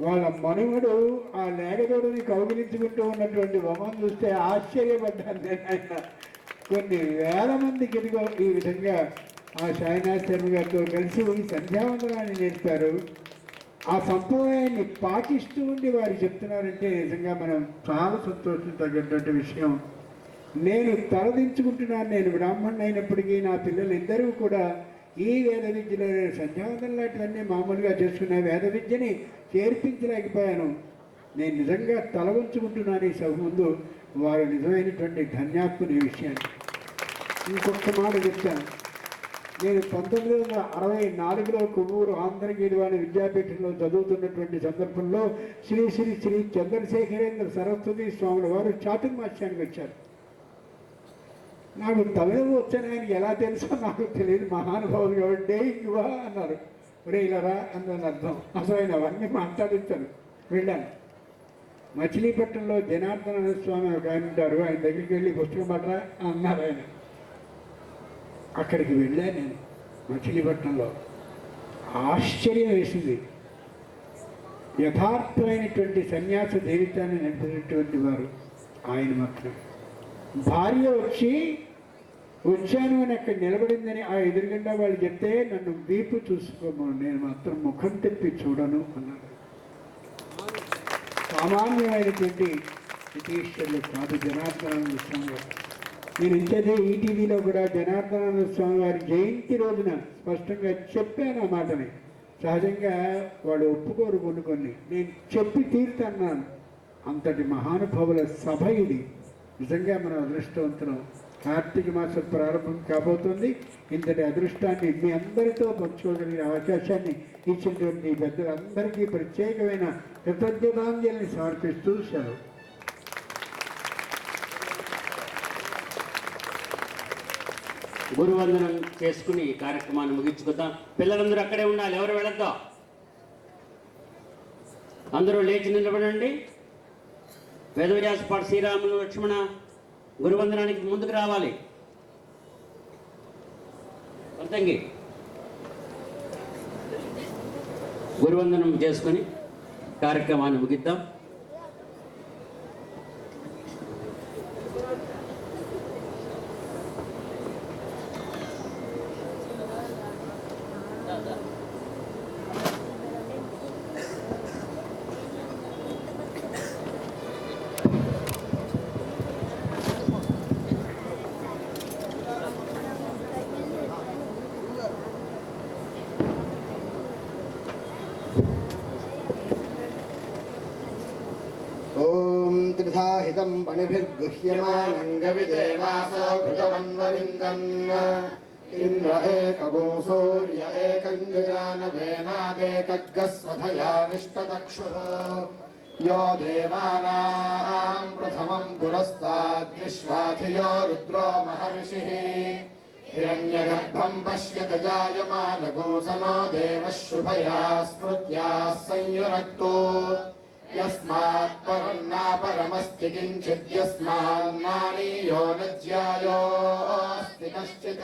వాళ్ళ మనుమడు ఆ లేగదోడుని కౌగిలించుకుంటూ ఉన్నటువంటి బొమ్మను చూస్తే ఆశ్చర్యపడ్డాను నేను ఆయన కొన్ని వేల మందికి ఇదిగో ఈ విధంగా ఆ సాయినాథ్ శర్మ గారితో కలిసి సంధ్యావందనాన్ని నేర్పారు ఆ సంప్రదాయాన్ని పాటిస్తూ ఉండి వారు చెప్తున్నారంటే నిజంగా మనం చాలా సంతోషించగటువంటి విషయం. నేను తలదించుకుంటున్నాను. నేను బ్రాహ్మణ్ అయినప్పటికీ నా పిల్లలు ఇద్దరూ కూడా ఈ వేద విద్యలో సంధ్యావందనం లాంటివన్నీ మామూలుగా చేసుకున్న వేద విద్యని చేర్పించలేకపోయాను. నేను నిజంగా తల ఉంచుకుంటున్నాను ఈ సభ ముందు. వారు నిజమైనటువంటి ధన్యాత్ముని విషయాన్ని. ఇంకొక మాట చెప్తాను. నేను పంతొమ్మిది వందల అరవై నాలుగులో కొవ్వూరు ఆంధ్రగీడివాణి విద్యాపీఠంలో చదువుతున్నటువంటి సందర్భంలో శ్రీ శ్రీ శ్రీ చంద్రశేఖరేంద్ర సరస్వతి స్వాముల వారు చాతుర్మాస్యానికి వచ్చారు. నాకు తమిళం వచ్చాను ఆయనకి ఎలా తెలుసో నాకు తెలియదు. మహానుభావులు కాబట్టి ఇవా అన్నారు ఒరే ఇలారా అన్నది అర్థం. అసలు ఆయన అవన్నీ మాట్లాడించాను వెళ్ళాను. మచిలీపట్నంలో జనార్దన స్వామి ఒక ఆయన ఉంటారు. ఆయన దగ్గరికి వెళ్ళి పుస్తకం పడరా అన్నారు ఆయన. అక్కడికి వెళ్ళాను నేను మచిలీపట్నంలో. ఆశ్చర్యం వేసింది. యథార్థమైనటువంటి సన్యాస జీవితాన్ని నడిపినటువంటి వారు ఆయన మాత్రమే భార్య వచ్చి వచ్చాను అని అక్కడ నిలబడిందని ఆ ఎదురుగుండా వాళ్ళు చెప్తే నన్ను వీపు చూసుకోము నేను మాత్రం ముఖం తిప్పి చూడను అన్నాడు సామాన్యమైనటువంటి ఇటీశ్వరులు కాదు జనార్దన స్వామి గారు. నేను ఇంతదే ఈటీవీలో కూడా జనార్దన స్వామి వారి జయంతి రోజున స్పష్టంగా చెప్పాను ఆ మాటని. సహజంగా వాడు ఒప్పుకోరు కొన్ని కొన్ని. నేను చెప్పి తీరుతున్నాను అంతటి మహానుభావుల సభ ఇది. నిజంగా మనం అదృష్టవంతులం. కార్తీక మాసం ప్రారంభం కాబోతుంది. ఇంతటి అదృష్టాన్ని మీ అందరితో పంచుకోగలిగిన అవకాశాన్ని ఇచ్చినటువంటి పెద్దలందరికీ ప్రత్యేకమైన కృతజ్ఞతాంజలిని సమర్పిస్తూ సెలవు. గురువందనం చేసుకుని ఈ కార్యక్రమాన్ని ముగించుకుందాం. పిల్లలందరూ అక్కడే ఉండాలి. ఎవరు వెళ్ళొద్దా? అందరూ లేచి నిలబడండి. వేదవ్యాసపాటి శ్రీరాములు లక్ష్మణ గురువందనానికి ముందుకు రావాలి. అర్థంగి గురువందనం చేసుకుని కార్యక్రమాన్ని ముగిద్దాం. ॐ त्रिधाहितं पणिभिर्गुह्यमानङ्गविदेवासो घृतवन्वलिङ्गम् इन्द्र एकगो सूर्य एकम् गजानवेनादेकग्गस्वधया निष्टचक्षुः यो देवानाम् प्रथमम् पुरस्ताद्विश्वाधियो रुद्रो महर्षिः हिरण्यगर्भम् पश्यत जायमानगोसनो देवः शुभया स्मृत्याः संयुनक्तो यस्मात् परम् नापरमस्ति किञ्चित् यस्मान्नानीयो न ज्यायोऽस्ति कश्चित्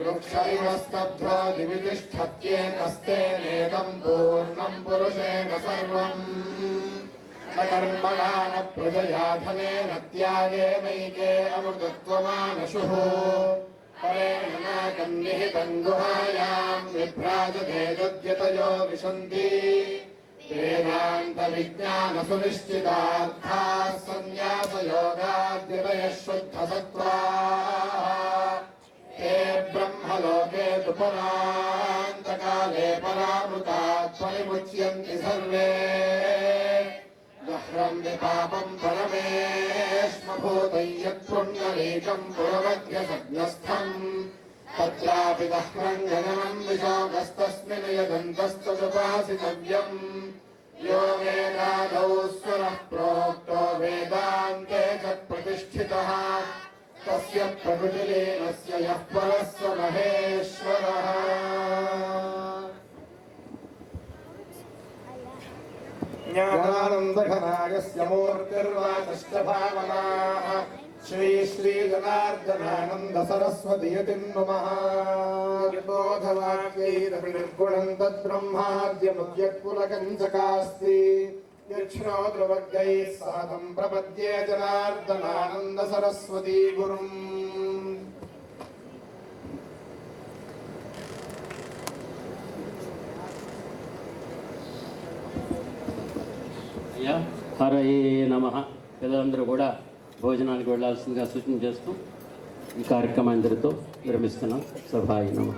वृक्ष इव स्तब्धो दिवि तिष्ठत्येकस्तेनेदम् पूर्णम् पुरुषेण सर्वम् न कर्मणा न प्रजया धनेन त्यागेनैके अमृतत्वमानशुः परेण नाकम् निहितम् गुहायाम् विभ्राजते दद्यतयो विशन्ति वेदान्तविज्ञानसुनिश्चितार्थाः सन्न्यासयोगाद्यतयः शुद्धसत्त्वाः ते ब्रह्मलोके तु परान्तकाले परामृतात् परिमुच्यन्ति सर्वे गह्रम् विपापम् परमेष्मभूतम् यत्पुण्डरीकम् पुरमध्यसज्ञस्थम् तत्रापि दह्रम् गगनम् विशोकस्तस्मिन् यदन्तस्तदुपासितव्यम् यो वेदादौ स्वरः प्रोक्तो वेदान्ते च प्रतिष्ठितः तस्य प्रकृतिलीनस्य यः परः स महेश्वरः ज्ञानानन्दघनायस्य मूर्तिर्वाचश्च भावनाः श्री श्री जनार्दनानन्द सरस्वती यतिं नमः यद्बोधवाक्यैरभिर्गुणं तद्ब्रह्माद्यमुद्यत्कुलकञ्चकास्ति यच्छ्रोतृवर्गैः साधं प्रपद्ये जनार्दनानन्द सरस्वती गुरुम् అయ్యా హరయే నమ పిల్లలందరూ కూడా భోజనానికి వెళ్ళాల్సిందిగా సూచన చేస్తూ ఈ కార్యక్రమాన్ని విరమిస్తున్నాం సభాయి నమ